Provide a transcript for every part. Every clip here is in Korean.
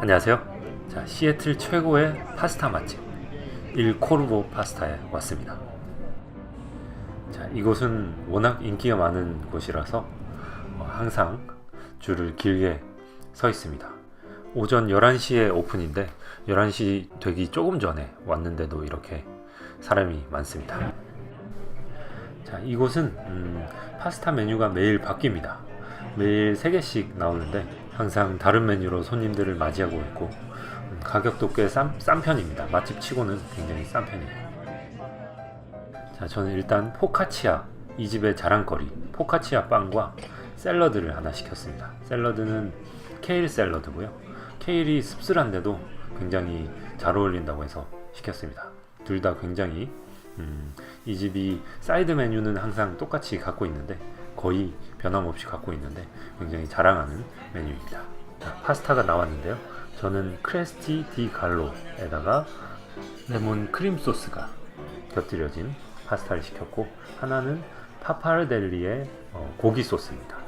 안녕하세요. 자, 시애틀 최고의 파스타 맛집 일 코르보 파스타에 왔습니다. 자, 이곳은 워낙 인기가 많은 곳이라서 어, 항상 줄을 길게 서 있습니다. 오전 11시에 오픈인데 11시 되기 조금 전에 왔는데도 이렇게 사람이 많습니다. 자, 이곳은 음, 파스타 메뉴가 매일 바뀝니다. 매일 3개씩 나오는데 항상 다른 메뉴로 손님들을 맞이하고 있고 음, 가격도 꽤 싼, 싼 편입니다. 맛집 치고는 굉장히 싼 편이에요. 자, 저는 일단 포카치아 이 집의 자랑거리 포카치아 빵과 샐러드를 하나 시켰습니다. 샐러드는 케일 샐러드고요. 케일이 씁쓸한데도 굉장히 잘 어울린다고 해서 시켰습니다. 둘 다 굉장히 음, 이 집이 사이드 메뉴는 항상 똑같이 갖고 있는데 거의 변함없이 갖고 있는데 굉장히 자랑하는 메뉴입니다. 자, 파스타가 나왔는데요. 저는 크레스티 디 갈로에다가 레몬 크림 소스가 곁들여진 파스타를 시켰고 하나는 파파르델리의 어, 고기 소스입니다.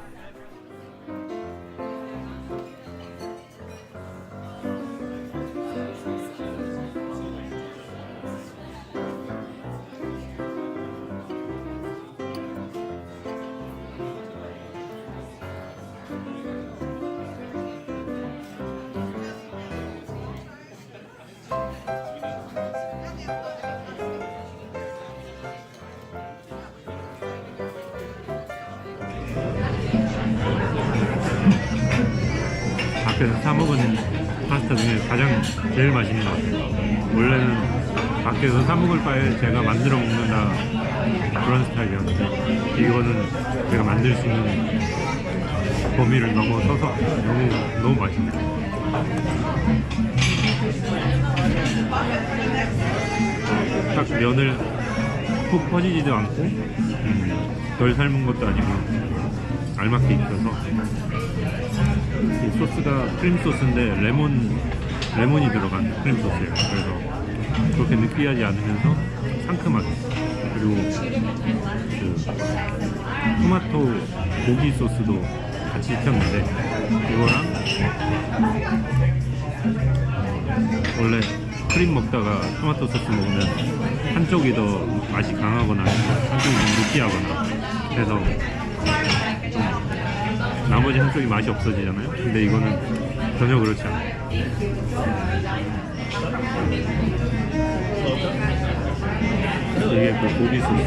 밖에서 사 먹은 파스타 중에 가장 제일 맛있는 것 같아요. 원래는 밖에서 사 먹을 바에 제가 만들어 먹는다 그런 스타일이었는데 이거는 제가 만들 수 있는 범위를 넘어서서 너무 너무 맛있네요. 딱 면을 푹 퍼지지도 않고 음, 덜 삶은 것도 아니고 알맞게 익혀서 이 소스가 크림 소스인데 레몬 레몬이 들어간 크림 소스예요. 그래서 그렇게 느끼하지 않으면서 상큼하게 그리고 그 토마토 고기 소스도 같이 익혔는데 이거랑 원래 크림 먹다가 토마토 소스 먹으면 한쪽이 더 맛이 강하거나 한쪽이 좀 느끼하거나 그래서 나머지 한쪽이 맛이 없어지잖아요. 근데 이거는 전혀 그렇지 않아요. 이게 그 고기 소스.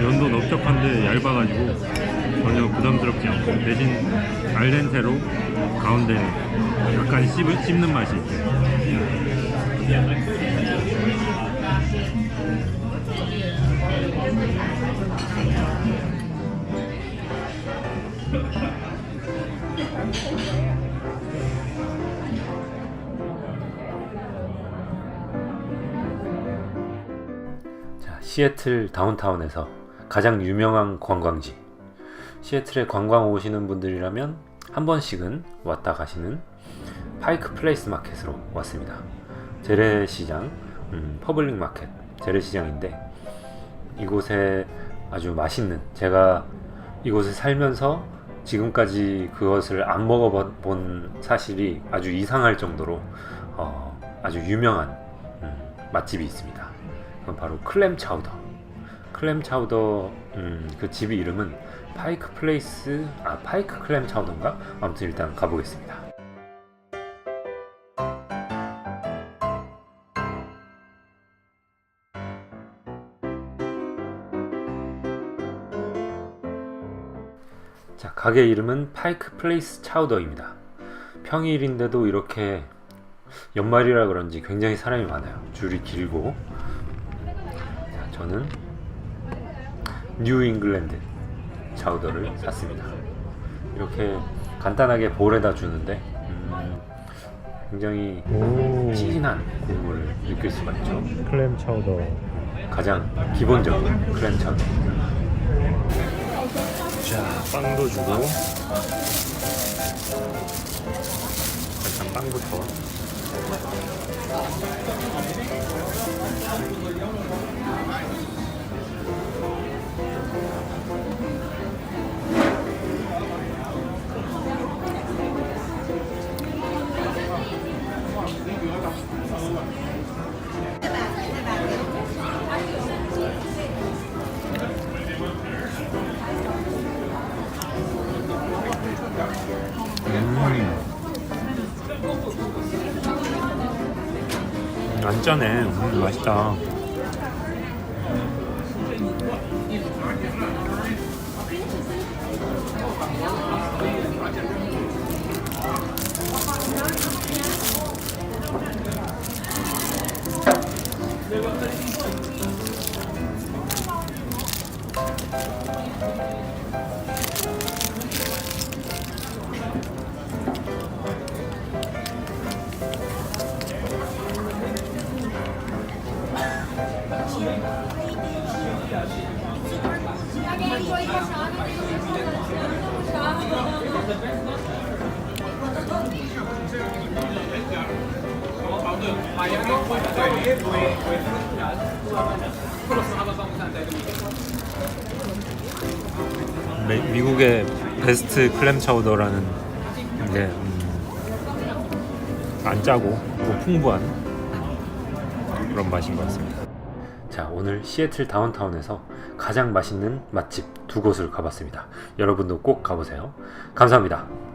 면도 넓적한데 얇아가지고 전혀 부담스럽지 않고 대신 알덴테로 가운데 약간 씹을, 씹는 맛이 있어요. 자, 시애틀 다운타운에서 가장 유명한 관광지. 시애틀에 관광 오시는 분들이라면 한 번씩은 왔다 가시는 파이크 플레이스 마켓으로 왔습니다. 재래시장, 음, 퍼블릭 마켓, 재래시장인데 이곳에 아주 맛있는 제가 이곳에 살면서 지금까지 그것을 안 먹어본 사실이 아주 이상할 정도로 어, 아주 유명한 음, 맛집이 있습니다. 그건 바로 클램 차우더. 클램 차우더 음, 그 집이 이름은 파이크 플레이스 아 파이크 클램 차우더인가? 아무튼 일단 가보겠습니다. 자 가게 이름은 파이크 플레이스 차우더입니다. 평일인데도 이렇게 연말이라 그런지 굉장히 사람이 많아요. 줄이 길고 자, 저는 뉴 잉글랜드 차우더를 샀습니다. 이렇게 간단하게 볼에다 주는데 음, 굉장히 오, 진한 국물을 느낄 수가 있죠. 클램 차우더. 가장 기본적인 클램 차우더. 자, 빵도 주고. 일단 빵부터 음. 안 짜네. 음, 맛있다. 미- 미국의 베스트 클램 차우더라는 게 음, 안 짜고 또 풍부한 그런 맛인 것 같습니다. 자, 오늘 시애틀 다운타운에서 가장 맛있는 맛집 두 곳을 가봤습니다. 여러분도 꼭 가보세요. 감사합니다.